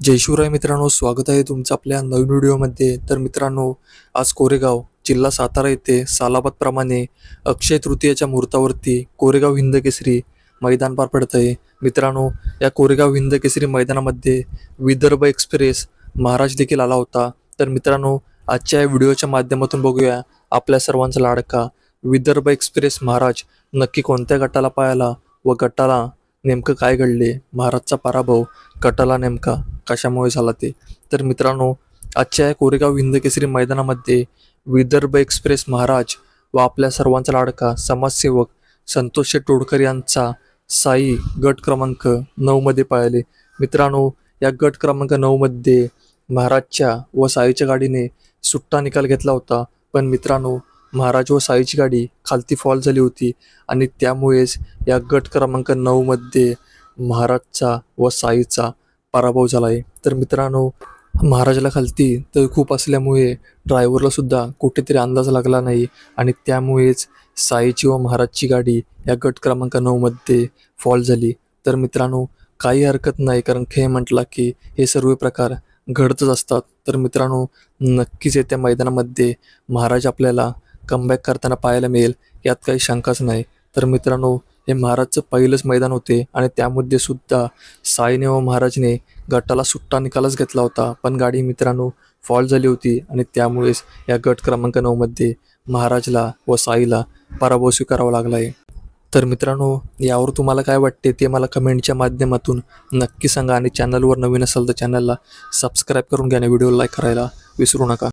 जय शिवराय मित्रांनो स्वागत आहे तुमचं आपल्या नवीन व्हिडिओमध्ये. तर मित्रांनो आज कोरेगाव जिल्हा सातारा येथे सालाबादप्रमाणे अक्षय तृतीयाच्या मुहूर्तावरती कोरेगाव हिंद केसरी मैदान पार पडत आहे मित्रांनो या कोरेगाव हिंद केसरी मैदानामध्ये विदर्भ एक्सप्रेस महाराज देखील आला होता. तर मित्रांनो आजच्या या व्हिडिओच्या माध्यमातून बघूया आपल्या सर्वांचा लाडका विदर्भ एक्सप्रेस महाराज नक्की कोणत्या गटाला पाहायला व गटाला नेमकं काय घडले? महाराजचा पराभव कटाला नेमका कशामुळे झाला ते? तर मित्रांनो आजच्या या कोरेगाव हिंदकेसरी मैदानामध्ये विदर्भ एक्सप्रेस महाराज व आपल्या सर्वांचा लाडका समाजसेवक संतोष टोडकर तोडकर यांचा साई गट क्रमांक नऊमध्ये पाळले. मित्रांनो या गट क्रमांक नऊमध्ये महाराजच्या व साईच्या गाडीने सुट्टा निकाल घेतला होता. पण मित्रांनो महाराज व साईची गाडी खालती फॉल झाली होती आणि त्यामुळेच या गट क्रमांक नऊमध्ये महाराजचा व साईचा पराभव झाला आहे तर मित्रांनो महाराजाला खालती तर खूप असल्यामुळे ड्रायव्हरला सुद्धा कुठेतरी अंदाज लागला नाही आणि त्यामुळेच साईची व महाराजची गाडी या गट क्रमांक नऊमध्ये फॉल झाली. तर मित्रांनो काही हरकत नाही कारण खेळ म्हटला की हे सर्व प्रकार घडतच असतात. तर मित्रांनो नक्कीच येत्या मैदानामध्ये महाराज आपल्याला कमबॅक करताना पाहायला मिळेल यात काही शंकाच नाही. तर मित्रांनो हे महाराजचं पहिलंच मैदान होते आणि त्यामध्ये सुद्धा साईने व महाराजने गटाला सुट्टा निकालच घेतला होता. पण गाडी मित्रांनो फॉल्ट झाली होती आणि त्यामुळेच या गट क्रमांक नऊमध्ये महाराजला व साईला पराभव स्वीकारावा लागला आहे तर मित्रांनो यावर तुम्हाला काय वाटते ते मला कमेंटच्या माध्यमातून नक्की सांगा आणि चॅनलवर नवीन असाल तर चॅनलला सबस्क्राईब करून घ्या आणि व्हिडिओ लाईक करायला विसरू नका.